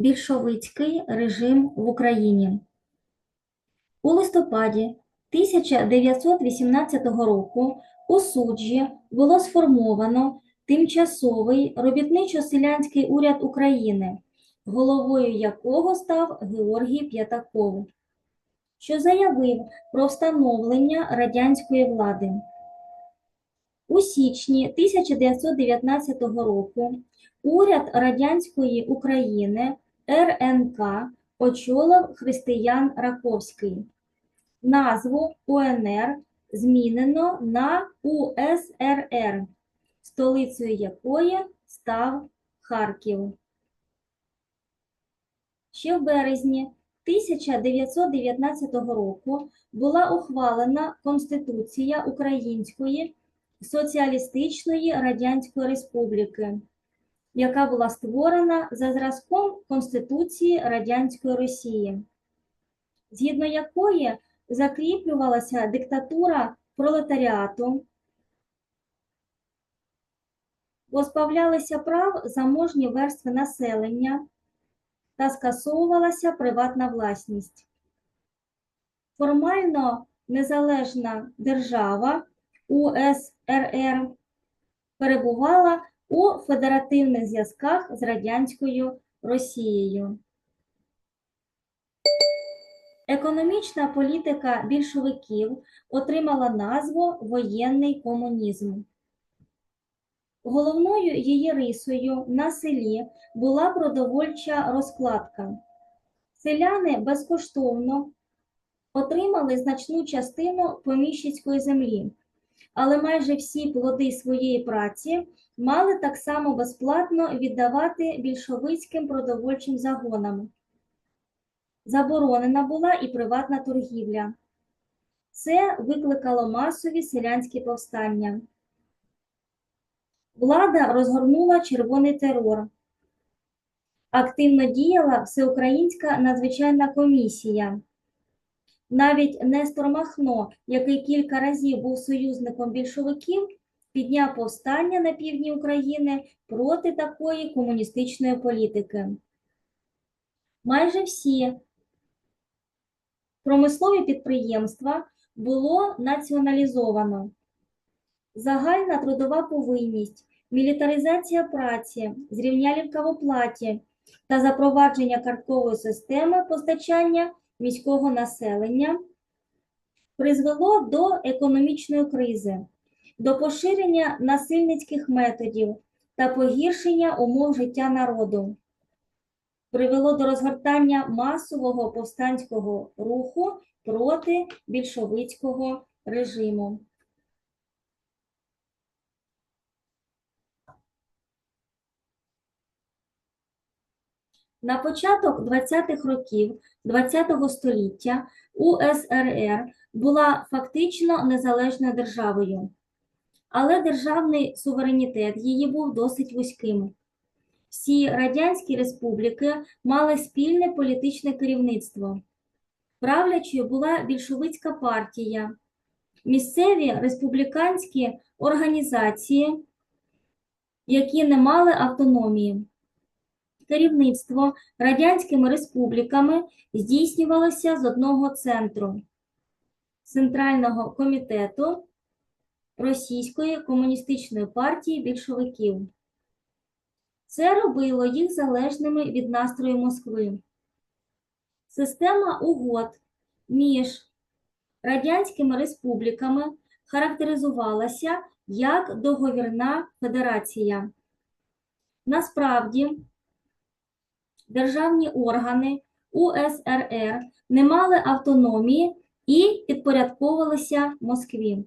більшовицький режим в Україні. У листопаді 1918 року у суджі було сформовано тимчасовий робітничо-селянський уряд України, головою якого став Георгій П'ятаков, що заявив про встановлення радянської влади. У січні 1919 року уряд радянської України РНК очолив Християн Раковський. Назву УНР змінено на УСРР, столицею якої став Харків. Ще в березні 1919 року була ухвалена Конституція Української Соціалістичної Радянської Республіки, яка була створена за зразком Конституції Радянської Росії, згідно якої закріплювалася диктатура пролетаріату, позбавлялися прав заможні верстви населення та скасовувалася приватна власність. Формально незалежна держава УСРР перебувала у федеративних зв'язках з радянською Росією. Економічна політика більшовиків отримала назву воєнний комунізм. Головною її рисою на селі була продовольча розкладка. Селяни безкоштовно отримали значну частину поміщицької землі, але майже всі плоди своєї праці мали так само безплатно віддавати більшовицьким продовольчим загонам. Заборонена була і приватна торгівля. Це викликало масові селянські повстання. Влада розгорнула червоний терор. Активно діяла Всеукраїнська надзвичайна комісія. Навіть Нестор Махно, який кілька разів був союзником більшовиків, підняв повстання на півдні України проти такої комуністичної політики. Майже всі промислові підприємства було націоналізовано. Загальна трудова повинність, мілітаризація праці, зрівнялівка в оплаті та запровадження карткової системи постачання міського населення призвело до економічної кризи, до поширення насильницьких методів та погіршення умов життя народу. Привело до розгортання масового повстанського руху проти більшовицького режиму. На початок 20-х років ХХ століття УСРР була фактично незалежною державою, але державний суверенітет її був досить вузьким. Всі радянські республіки мали спільне політичне керівництво. Правлячою була більшовицька партія, місцеві республіканські організації, які не мали автономії керівництво радянськими республіками здійснювалося з одного центру Центрального комітету Російської комуністичної партії більшовиків. Це робило їх залежними від настрою Москви. Система угод між радянськими республіками характеризувалася як договірна федерація. Насправді, державні органи УСРР не мали автономії і підпорядковувалися Москві.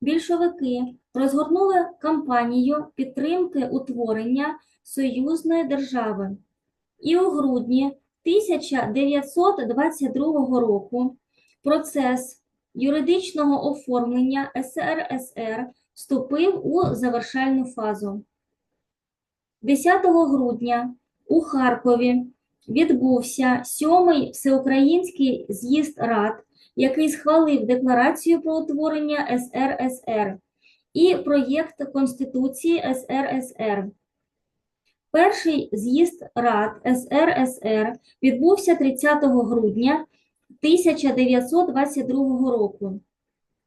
Більшовики розгорнули кампанію підтримки утворення союзної держави. І у грудні 1922 року процес юридичного оформлення СРСР вступив у завершальну фазу. 10 грудня у Харкові відбувся сьомий всеукраїнський з'їзд рад, який схвалив декларацію про утворення СРСР і проєкт Конституції СРСР. Перший з'їзд Рад СРСР відбувся 30 грудня 1922 року.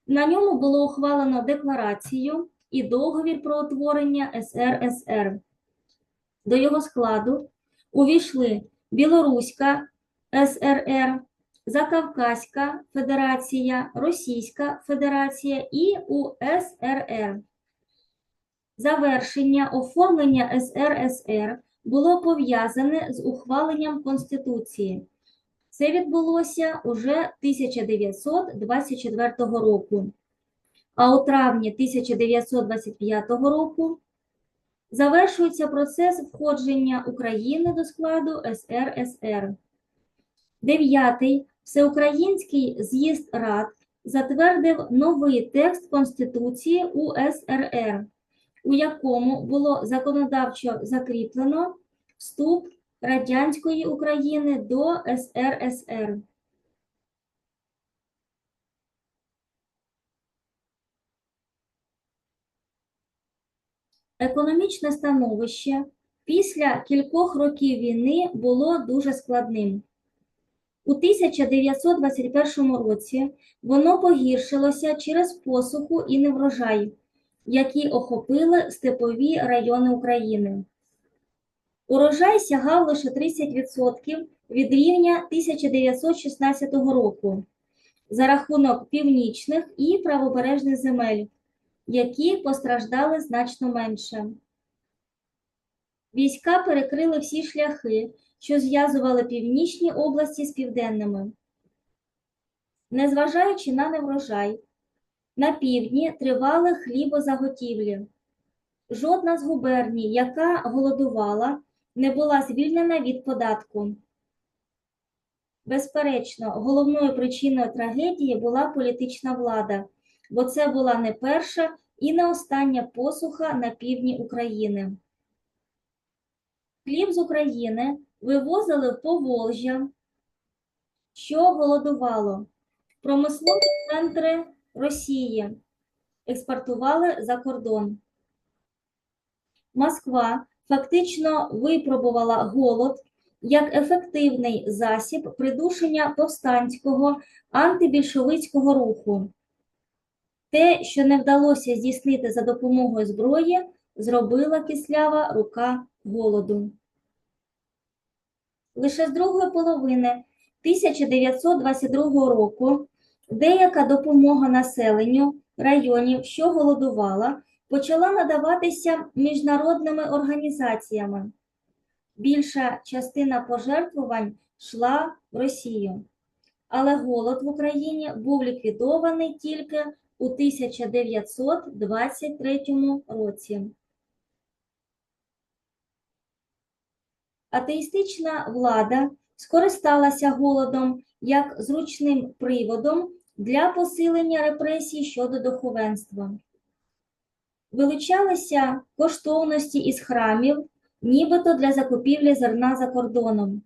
На ньому було ухвалено декларацію і договір про утворення СРСР. До його складу увійшли Білоруська СРР, Закавказька Федерація, Російська Федерація і УСРР. Завершення оформлення СРСР було пов'язане з ухваленням Конституції. Це відбулося уже 1924 року. А у травні 1925 року завершується процес входження України до складу СРСР. Дев'ятий Всеукраїнський з'їзд Рад затвердив новий текст Конституції УСРР, у якому було законодавчо закріплено вступ радянської України до СРСР. Економічне становище після кількох років війни було дуже складним. У 1921 році воно погіршилося через посуху і неврожай, які охопили степові райони України. Урожай сягав лише 30% від рівня 1916 року за рахунок північних і правобережних земель, які постраждали значно менше. Війська перекрили всі шляхи, що зв'язували північні області з південними. Незважаючи на неврожай, на півдні тривали хлібозаготівлі. Жодна з губерній, яка голодувала, не була звільнена від податку. Безперечно, головною причиною трагедії була політична влада, бо це була не перша і не остання посуха на півдні України. Хліб з України вивозили Поволжя, що голодувало, промислові центри Росії, експортували за кордон. Москва фактично випробувала голод як ефективний засіб придушення повстанського антибільшовицького руху. Те, що не вдалося здійснити за допомогою зброї, зробила кислява рука голоду. Лише з другої половини 1922 року деяка допомога населенню районів, що голодувала, почала надаватися міжнародними організаціями. Більша частина пожертвувань йшла в Росію, але голод в Україні був ліквідований тільки у 1923 році. Атеїстична влада скористалася голодом як зручним приводом для посилення репресій щодо духовенства. Вилучалися коштовності із храмів, нібито для закупівлі зерна за кордоном.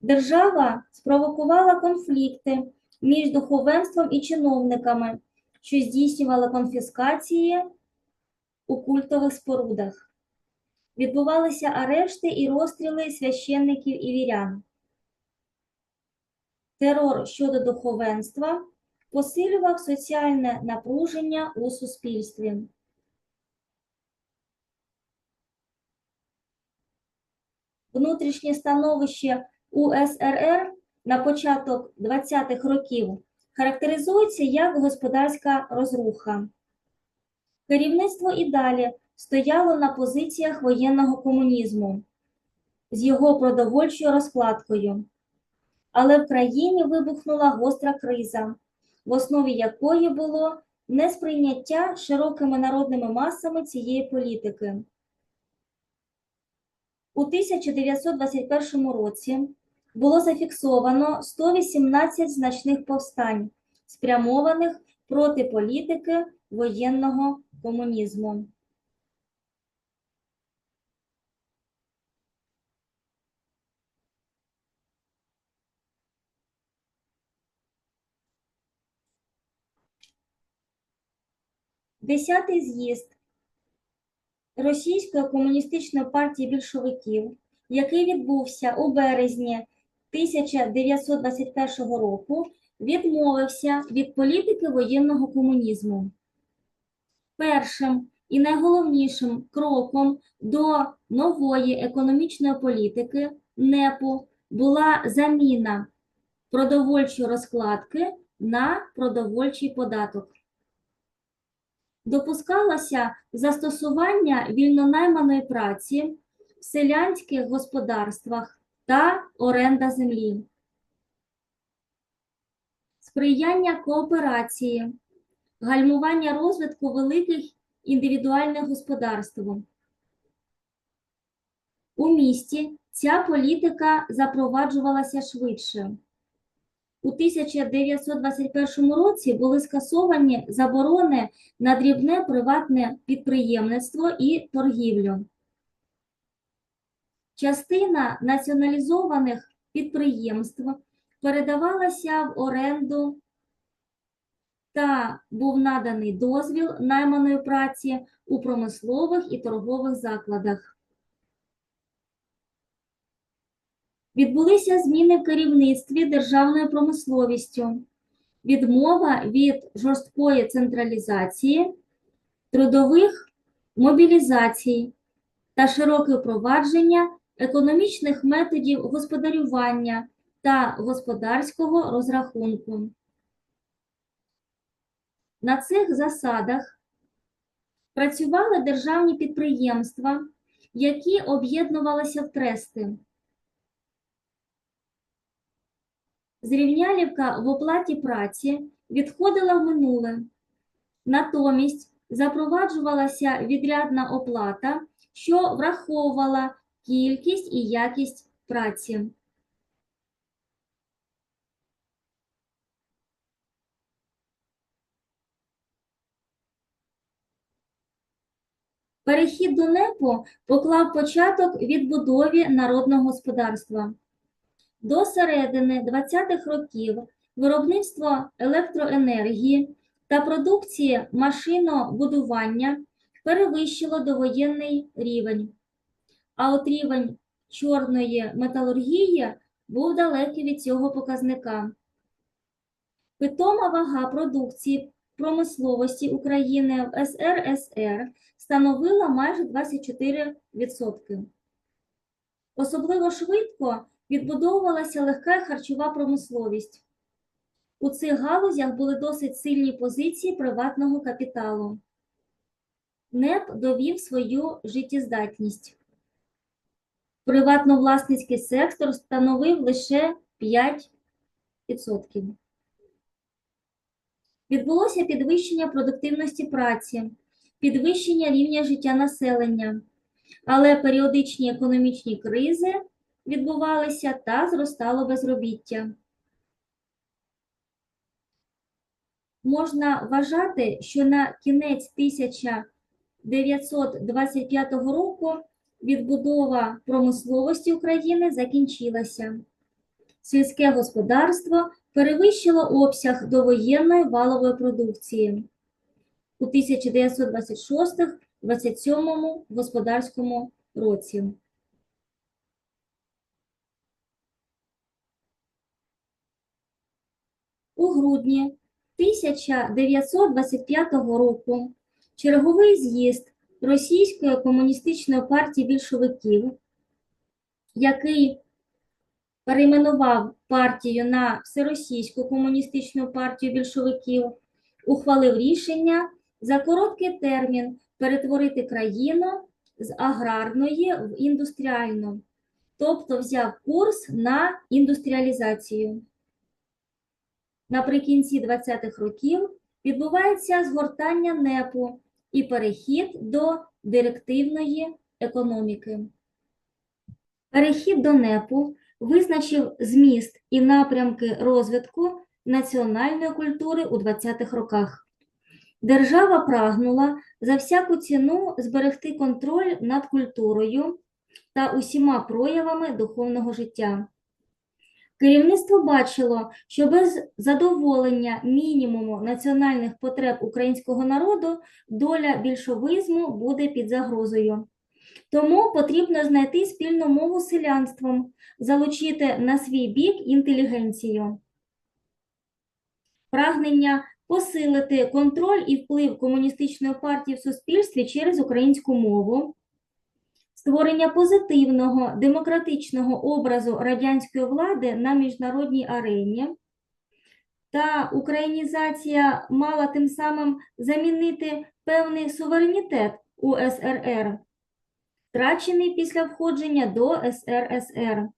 Держава спровокувала конфлікти між духовенством і чиновниками, що здійснювали конфіскації у культових спорудах. Відбувалися арешти і розстріли священників і вірян. Терор щодо духовенства посилював соціальне напруження у суспільстві. Внутрішнє становище УСРР на початок 20-х років характеризується як господарська розруха. Керівництво і далі стояло на позиціях воєнного комунізму з його продовольчою розкладкою. Але в країні вибухнула гостра криза, в основі якої було несприйняття широкими народними масами цієї політики. У 1921 році було зафіксовано 118 значних повстань, спрямованих проти політики воєнного комунізму. Десятий з'їзд Російської комуністичної партії більшовиків, який відбувся у березні 1921 року, відмовився від політики воєнного комунізму. Першим і найголовнішим кроком до нової економічної політики НЕПу була заміна продовольчої розкладки на продовольчий податок. Допускалося застосування вільнонайманої праці в селянських господарствах та оренда землі, сприяння кооперації, гальмування розвитку великих індивідуальних господарств. У місті ця політика запроваджувалася швидше. У 1921 році були скасовані заборони на дрібне приватне підприємництво і торгівлю. Частина націоналізованих підприємств передавалася в оренду та був наданий дозвіл найманої праці у промислових і торгових закладах. Відбулися зміни в керівництві державною промисловістю, відмова від жорсткої централізації, трудових мобілізацій та широке впровадження економічних методів господарювання та господарського розрахунку. На цих засадах працювали державні підприємства, які об'єднувалися в трести. Зрівнялівка в оплаті праці відходила в минуле. Натомість запроваджувалася відрядна оплата, що враховувала кількість і якість праці. Перехід до НЕПу поклав початок відбудові народного господарства. До середини 20-х років виробництво електроенергії та продукції машинобудування перевищило довоєнний рівень, а от рівень чорної металургії був далекий від цього показника. Питома вага продукції промисловості України в СРСР становила майже 24%. Особливо швидко відбудовувалася легка харчова промисловість. У цих галузях були досить сильні позиції приватного капіталу. НЕП довів свою життєздатність. Приватно-власницький сектор становив лише 5%. Відбулося підвищення продуктивності праці, підвищення рівня життя населення, але періодичні економічні кризи відбувалися та зростало безробіття. Можна вважати, що на кінець 1925 року відбудова промисловості України закінчилася. Сільське господарство перевищило обсяг довоєнної валової продукції у 1926-27 господарському році. У грудні 1925 року черговий з'їзд Російської комуністичної партії більшовиків, який перейменував партію на Всеросійську комуністичну партію більшовиків, ухвалив рішення за короткий термін перетворити країну з аграрної в індустріальну, тобто взяв курс на індустріалізацію. Наприкінці 20-х років відбувається згортання НЕПу і перехід до директивної економіки. Перехід до НЕПу визначив зміст і напрямки розвитку національної культури у 20-х роках. Держава прагнула за всяку ціну зберегти контроль над культурою та усіма проявами духовного життя. Керівництво бачило, що без задоволення мінімуму національних потреб українського народу доля більшовизму буде під загрозою. Тому потрібно знайти спільну мову з селянством, залучити на свій бік інтелігенцію. Прагнення посилити контроль і вплив комуністичної партії в суспільстві через українську мову, створення позитивного демократичного образу радянської влади на міжнародній арені. Та українізація мала тим самим замінити певний суверенітет УСРР, втрачений після входження до СРСР.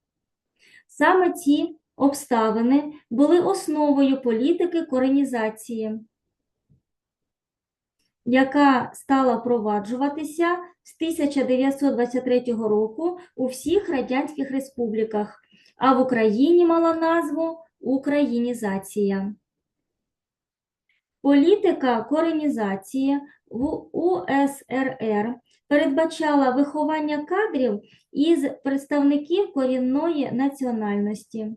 Саме ці обставини були основою політики коренізації, яка стала впроваджуватися з 1923 року у всіх радянських республіках, а в Україні мала назву Українізація. Політика коренізації в УСРР передбачала виховання кадрів із представників корінної національності,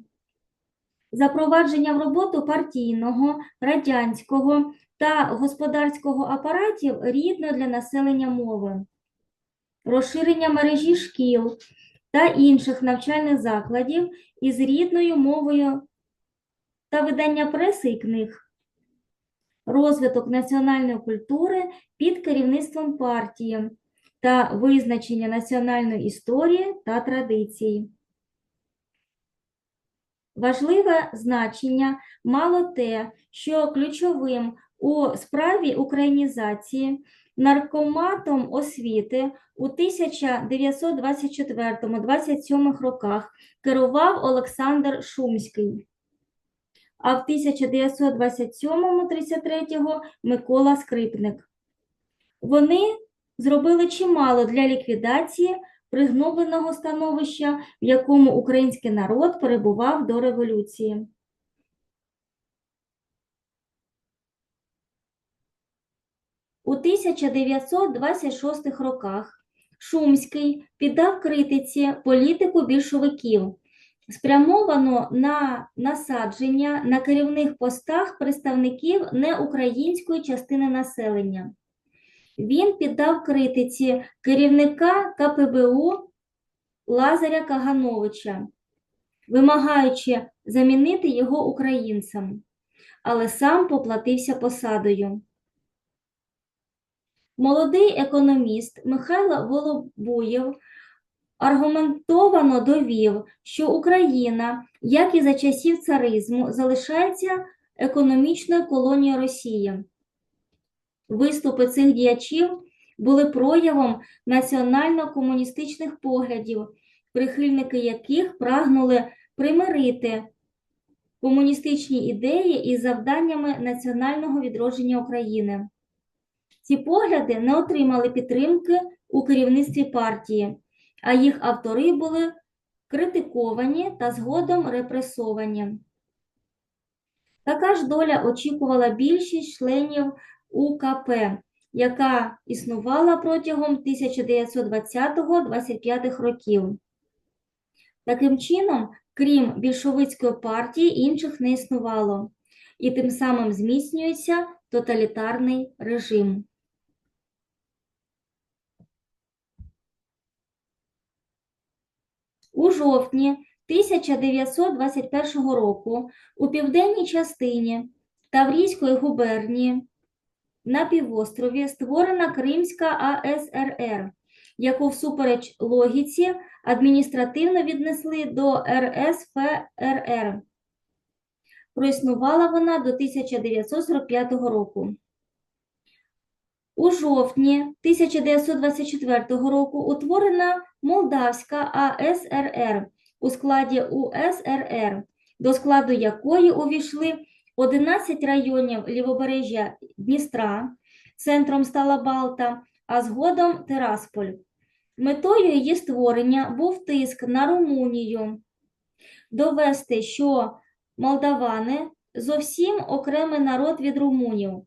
запровадження в роботу партійного, радянського та господарського апаратів рідно для населення мови, розширення мережі шкіл та інших навчальних закладів із рідною мовою та видання преси і книг. Розвиток національної культури під керівництвом партії та визначення національної історії та традицій. Важливе значення мало те, що ключовим у справі українізації наркоматом освіти у 1924-27 роках керував Олександр Шумський, а в 1927-33 Микола Скрипник. Вони зробили чимало для ліквідації пригнобленого становища, в якому український народ перебував до революції. У 1926 роках Шумський піддав критиці політику більшовиків, спрямовано на насадження на керівних постах представників неукраїнської частини населення. Він піддав критиці керівника КПБУ Лазаря Кагановича, вимагаючи замінити його українцем, але сам поплатився посадою. Молодий економіст Михайло Волобуєв аргументовано довів, що Україна, як і за часів царизму, залишається економічною колонією Росії. Виступи цих діячів були проявом національно-комуністичних поглядів, прихильники яких прагнули примирити комуністичні ідеї із завданнями національного відродження України. Ці погляди не отримали підтримки у керівництві партії, а їх автори були критиковані та згодом репресовані. Така ж доля очікувала більшість членів УКП, яка існувала протягом 1920-25 років. Таким чином, крім більшовицької партії, інших не існувало, і тим самим зміцнюється тоталітарний режим. У жовтні 1921 року у південній частині Таврійської губернії на півострові створена Кримська АСРР, яку всупереч логіці адміністративно віднесли до РСФРР. Проіснувала вона до 1945 року. У жовтні 1924 року утворена Молдавська АСРР у складі УСРР, до складу якої увійшли 11 районів лівобережжя Дністра, центром стала Балта, а згодом Терасполь. Метою її створення був тиск на Румунію, довести, що молдавани зовсім окремий народ від румунів,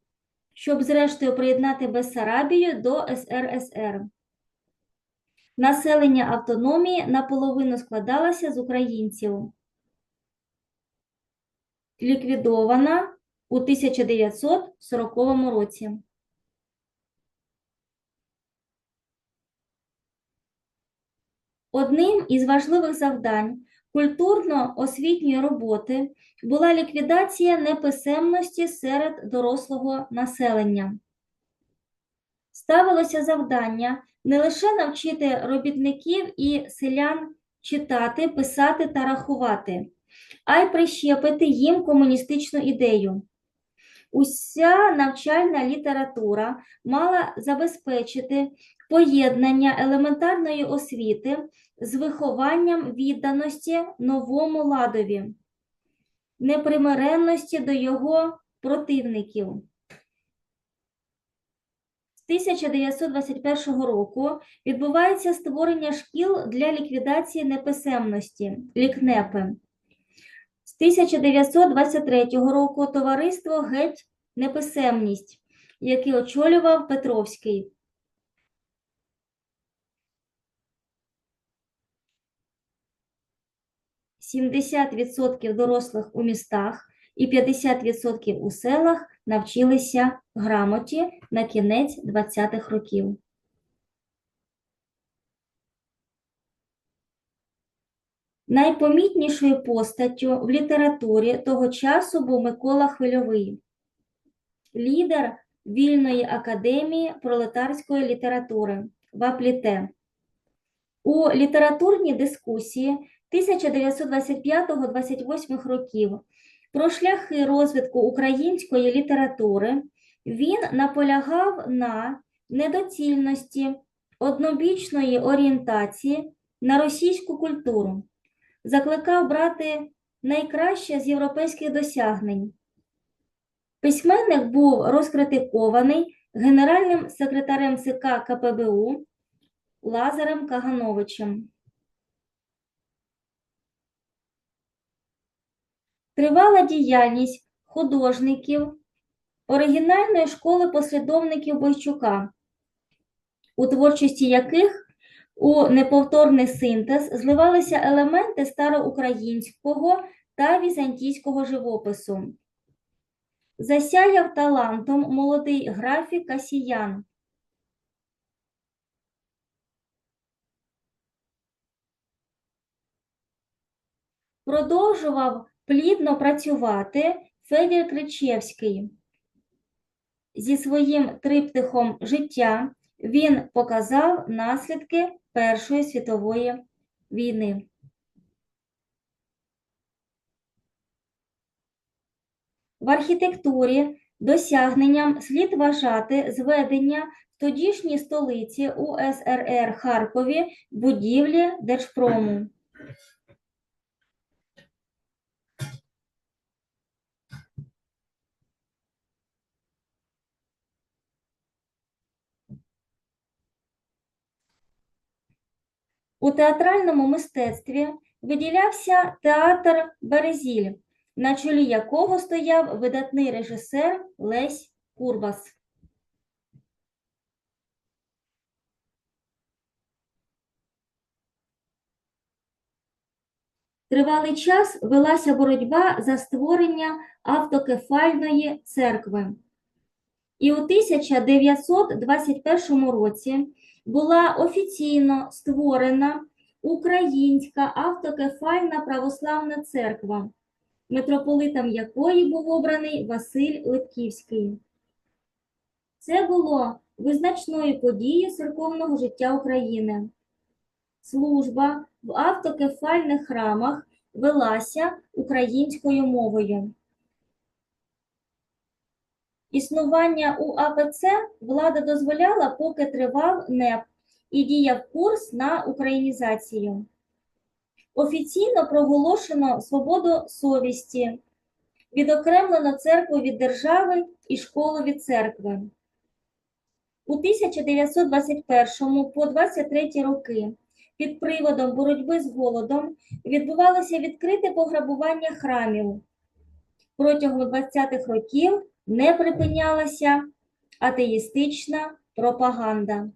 щоб зрештою приєднати Бессарабію до СРСР. Населення автономії наполовину складалося з українців. ліквідована у 1940 році. Одним із важливих завдань культурно-освітньої роботи була ліквідація неписемності серед дорослого населення. Ставилося завдання не лише навчити робітників і селян читати, писати та рахувати, а й прищепити їм комуністичну ідею. Уся навчальна література мала забезпечити поєднання елементарної освіти з вихованням відданості новому ладові, непримиренності до його противників. З 1921 року відбувається створення шкіл для ліквідації неписемності лікнепи. З 1923 року товариство Геть неписемність, яке очолював Петровський. Сімдесят відсотків дорослих у містах і 50% у селах навчилися грамоті на кінець 20-х років. Найпомітнішою постаттю в літературі того часу був Микола Хвильовий, лідер Вільної академії пролетарської літератури ВАПЛІТЕ. У літературній дискусії 1925-28 років про шляхи розвитку української літератури він наполягав на недоцільності однобічної орієнтації на російську культуру закликав брати найкраще з європейських досягнень. Письменник був розкритикований генеральним секретарем ЦК КПБУ Лазарем Кагановичем. Тривала діяльність художників оригінальної школи послідовників Бойчука, у творчості яких у неповторний синтез зливалися елементи староукраїнського та візантійського живопису. Засяяв талантом молодий графік Касіян. Продовжував плідно працювати Федір Кричевський. Зі своїм триптихом життя він показав наслідки Першої світової війни. В архітектурі досягненням слід вважати зведення в тодішній столиці УСРР Харкові будівлі Держпрому. У театральному мистецтві виділявся театр Березіль, на чолі якого стояв видатний режисер Лесь Курбас. Тривалий час велася боротьба за створення автокефальної церкви. І у 1921 році була офіційно створена Українська автокефальна православна церква, митрополитом якої був обраний Василь Литківський. Це було визначною подією церковного життя України. Служба в автокефальних храмах велася українською мовою. Існування у АПЦ влада дозволяла, поки тривав НЕП і діяв курс на українізацію. Офіційно проголошено свободу совісті, відокремлено церкву від держави і школу від церкви. У 1921 по 23 роки під приводом боротьби з голодом відбувалося відкрите пограбування храмів. Протягом 20-х років не припинялася атеїстична пропаганда.